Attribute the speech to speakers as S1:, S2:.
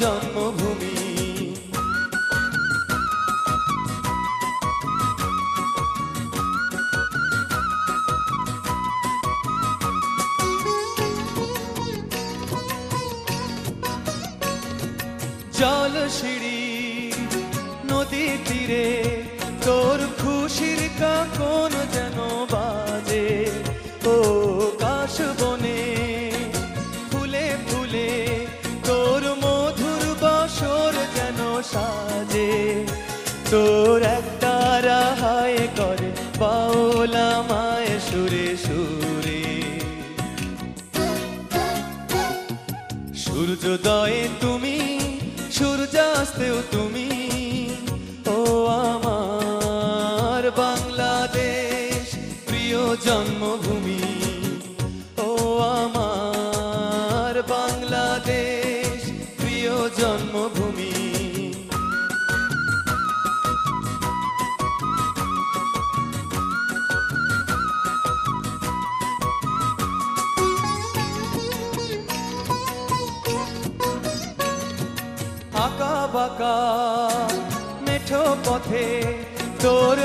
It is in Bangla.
S1: জন্মভূমি। জল সিঁড়ি নদী তীরে তোর একটা রাহায় করে, বাউলা মায় সুরে সুরে। সূর্যোদয়ে তুমি, সূর্যাস্তেও তুমি, ও আমার বাংলাদেশ প্রিয় জন্মভূমি, ও আমার বাংলাদেশ প্রিয় জন্মভূমি। বাঁকা মেঠো পথে তোর